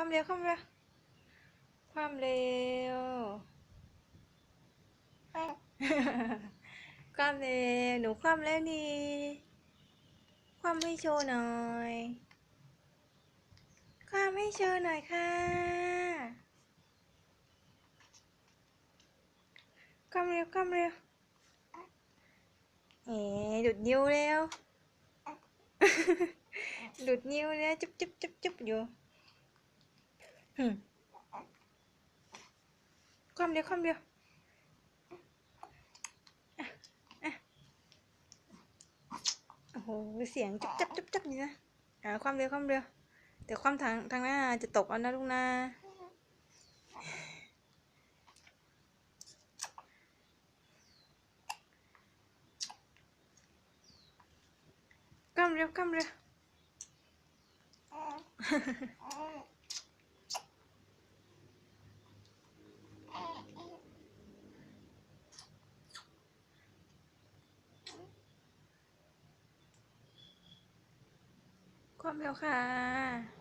ความเร็วความเร็วความเร็วความเร็วหนูความแล้วนี่ความให้โชว์หน่อย ความให้โชว์หน่อยค่ะ ความเร็วความเร็วเอ๋ดุดนิ้วแล้วดุดนิ้วแล้วจุ๊บจุ๊บจุ๊บจุ๊บอยู่หึความเร็วจุ๊บจุ๊บจุ๊บจุ๊บอยู่ 응. 컴비어 컴비어. Ồ, cái xiềng chấp chấp chấp chấp như thế à, Khoan đi, khoan đi. Để khoan thằng, thằng nó chụp tục anh đó luôn nè Come here, come ความเร็วค่ะ